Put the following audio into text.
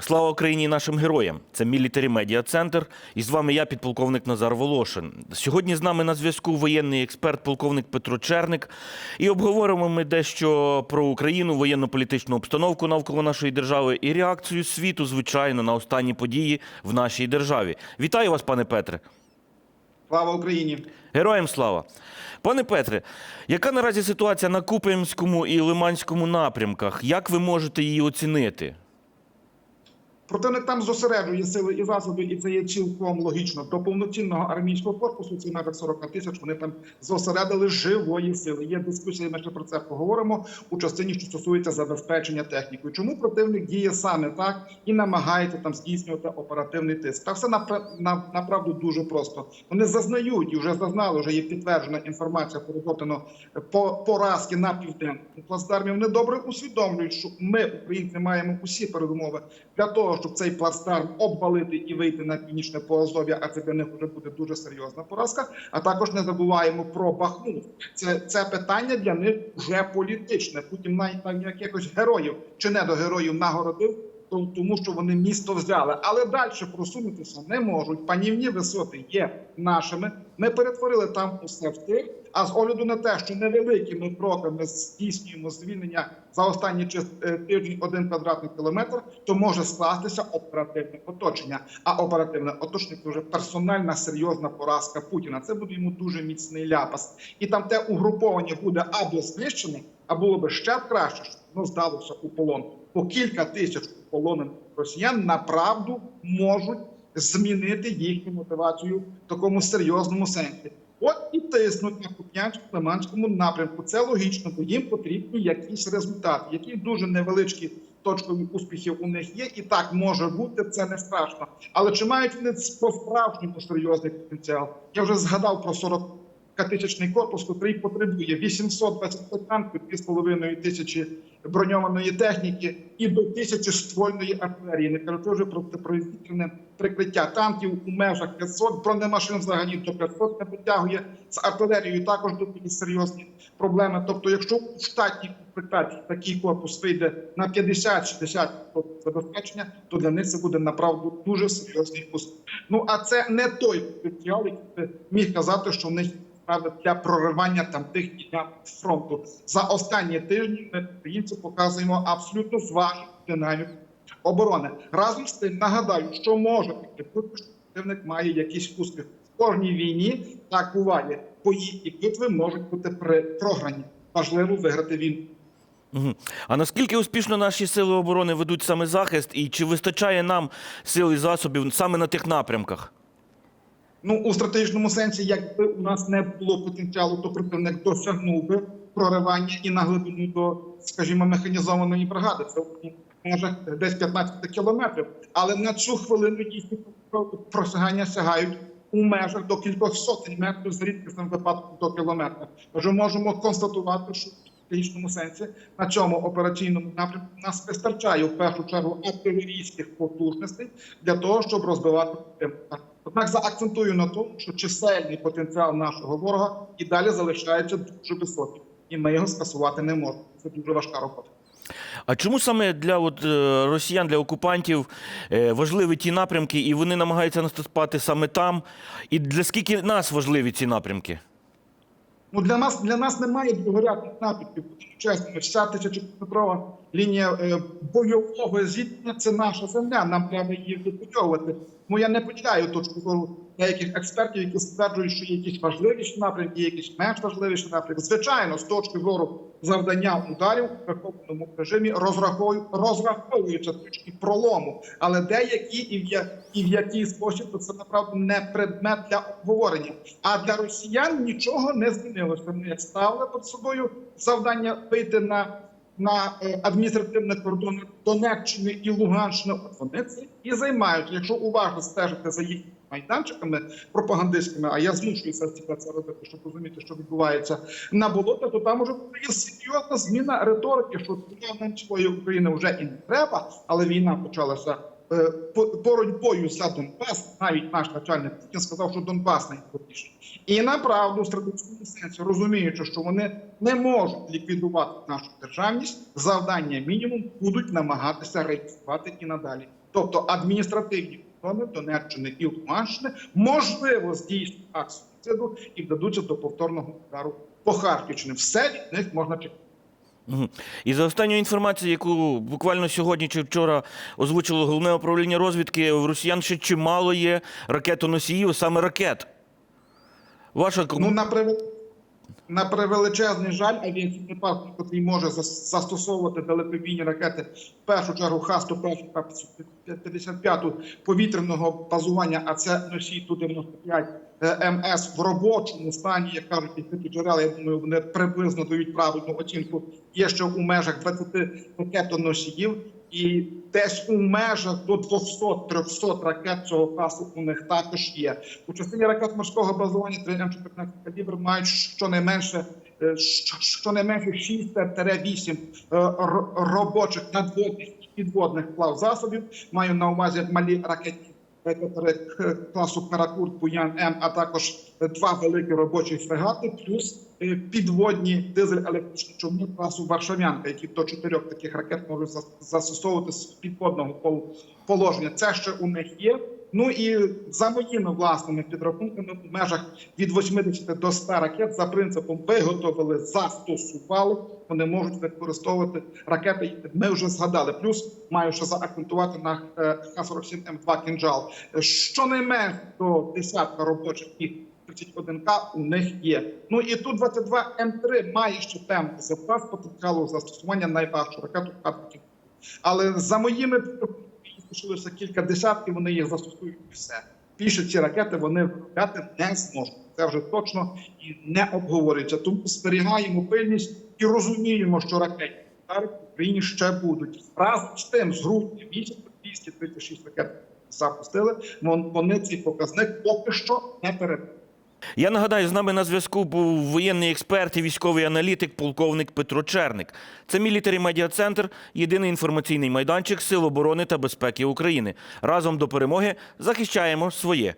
Слава Україні і нашим героям! Це Мілітарі Медіа Центр. І з вами я, підполковник Назар Волошин. Сьогодні з нами на зв'язку воєнний експерт, полковник Петро Черник. І обговоримо ми дещо про Україну, воєнно-політичну обстановку навколо нашої держави і реакцію світу, звичайно, на останні події в нашій державі. Вітаю вас, пане Петре. Слава Україні! Героям слава! Пане Петре, яка наразі ситуація на Куп'янському і Лиманському напрямках? Як ви можете її оцінити? Противник там зосереджує сили і засоби, і це є цілком логічно. До повноцінного армійського корпусу це навіть 40 тисяч. Вони там зосередили живої сили. Є дискусії. Ми ще про це поговоримо у частині, що стосується забезпечення технікою. Чому противник діє саме так і намагається там здійснювати оперативний тиск? Та все напра- на, направду дуже просто. Вони зазнають і вже зазнали. Вже є підтверджена інформація поработано по поразки на південному плацдармі. Вони добре усвідомлюють, що ми, українці, маємо усі передумови для того, щоб цей плацдарм обвалити і вийти на північне Поазов'я, а це для них вже буде дуже серйозна поразка. А також не забуваємо про Бахмут. Це, це питання для них вже політичне. Путін навіть там якихось героїв чи не до героїв нагородив. То- Тому що вони місто взяли, але далі просунутися не можуть. Панівні висоти є нашими. Ми перетворили там усе в тир. А з огляду на те, що невеликими кроками здійснюємо звільнення за останні е, тиждень один квадратний кілометр, то може скластися оперативне оточення. А оперативне оточення це вже персональна серйозна поразка Путіна. Це буде йому дуже міцний ляпас, і там те угруповання буде або знищене, а було би ще краще, щоб воно здалося у полон. По кілька тисяч полонених росіян направду можуть змінити їхню мотивацію в такому серйозному сенсі. От і тиснуть на Куп'янсько-Лиманському напрямку. Це логічно, бо їм потрібні якісь результати, які дуже невеличкі точкові успіхи у них є, і так може бути. Це не страшно. Але чи мають вони по справжньому серйозний потенціал? Я вже згадав про 40 тисячний корпус, який потребує 820 танків, 2,5 тисячі броньованої техніки і до тисячі ствольної артилерії. Не кажучи вже про протиповітряне прикриття танків у межах 500, бронемашин взагалі до 500 не потягує. З артилерією також дуже серйозні проблеми. Тобто, якщо у штатній комплектації такий корпус вийде на 50-60% забезпечення, то для них це буде направду дуже серйозний успіх. Ну а це не той потенціал, який міг казати, що в них правда для проривання там тих ділянок фронту за останні тижні. Ми українці показуємо абсолютно зважену динаміку оборони. Разом з тим нагадаю, що може бути, що противник має якийсь успіх в кожній війні. Так буває. Бої і битви можуть бути при програні. Важливо виграти війну. А наскільки успішно наші сили оборони ведуть саме захист, і чи вистачає нам сил і засобів саме на тих напрямках? Ну у стратегічному сенсі, якби у нас не було потенціалу, то противник досягнув би проривання і на глибину до, скажімо, механізованої бригади. Це в межах десь 15 кілометрів. Але на цю хвилину дійсно просягання сягають у межах до кількох сотень метрів з рідкісним випадком до кілометра. Тож можемо констатувати, що стратегічному сенсі на цьому операційному напрямку нас вистачає в першу чергу артилерійських потужностей для того, щоб розбивати противника. Однак заакцентую на тому, що чисельний потенціал нашого ворога і далі залишається дуже високим, і ми його скасувати не можемо. Це дуже важка робота. А чому саме для от, е, росіян, для окупантів е, важливі ті напрямки, і вони намагаються наступати саме там? І для скільки нас важливі ці напрямки? Ну для нас для нас немає горячих будемо Чесними, вся тисячокілометрова лінія е, бойового зіткнення це наша земля. Нам треба її відбудовувати. Тому я не поділяю точку зору деяких експертів, які стверджують, що є якісь важливіші напрямки, є якісь менш важливіші напрямки. Звичайно, з точки зору завдання ударів у прихованому режимі розраховую, розраховуються точки пролому, але деякі і в, я, і в який спосіб то це направду не предмет для обговорення. А для росіян нічого не змінилося. Вони ставили перед собою завдання вийти на. На адміністративних адміністративне кордони Донеччини і Луганщини От вони це і займають. Якщо уважно стежити за їхніми майданчиками пропагандистськими, а я змушуюся це робити, щоб розуміти, що відбувається на болоті, то там уже є серйозна зміна риторики, що нам України вже і не треба, але війна почалася е, по- боротьбою за Донбас, навіть наш начальник Путін сказав, що Донбас найголовніше. І направду в стратегічному сенсі, розуміючи, що вони не можуть ліквідувати нашу державність, завдання мінімум будуть намагатися реєструвати і надалі. Тобто адміністративні кордони Донеччини і Луганщини можливо здійснять акцію і вдадуться до повторного удару по Харківщині. Все від них можна чекати. І за останньою інформацією, яку буквально сьогодні чи вчора озвучило головне управління розвідки, в росіян ще чимало є ракетоносіїв, саме ракет. Ваша Ну на превел... на превеличезний жаль, авіаційний який може зас- застосовувати далекобійні ракети, в першу чергу Х-101 та 55 повітряного базування, а це носій Ту-95 е, МС в робочому стані, як кажуть відкриті джерела, я думаю, вони приблизно дають правильну оцінку. Є ще у межах 20 ракетоносіїв, і десь у межах до 200-300 ракет цього класу у них також є. У частині ракет морського базування 3 М14 калібр мають щонайменше е, щонайменше 6-8 е, робочих надводних підводних плав засобів. Маю на увазі малі ракетні класу Каракурт, Буян М, а також е, два великі робочі фрегати, плюс е, підводні дизель-електричні човни класу Варшавянка, які до чотирьох таких ракет можуть зас- застосовувати з підводного пол- положення. Це ще у них є. Ну і за моїми власними підрахунками в межах від 80 до 100 ракет за принципом виготовили, застосували. Вони можуть використовувати ракети. Ми вже згадали. Плюс маю ще заакцентувати на е, Х-47 М2 «Кінжал». Щонайменше до десятка робочих і 31К у них є. Ну і ту 22 М3 має ще певний запас потенціалу застосування найважчу ракету. Але за моїми підрахунками, кілька десятків, вони їх застосують і все. Більше ці ракети вони виробляти не зможуть. Це вже точно і не обговорюється. Тому зберігаємо пильність і розуміємо, що ракети в Україні ще будуть. Разом з тим, з грудня місяця 236 ракет запустили. Вони цей показник поки що не перебили. Я нагадаю, з нами на зв'язку був воєнний експерт і військовий аналітик, полковник Петро Черник. Це мілітарі медіа центр, єдиний інформаційний майданчик Сил оборони та безпеки України. Разом до перемоги захищаємо своє.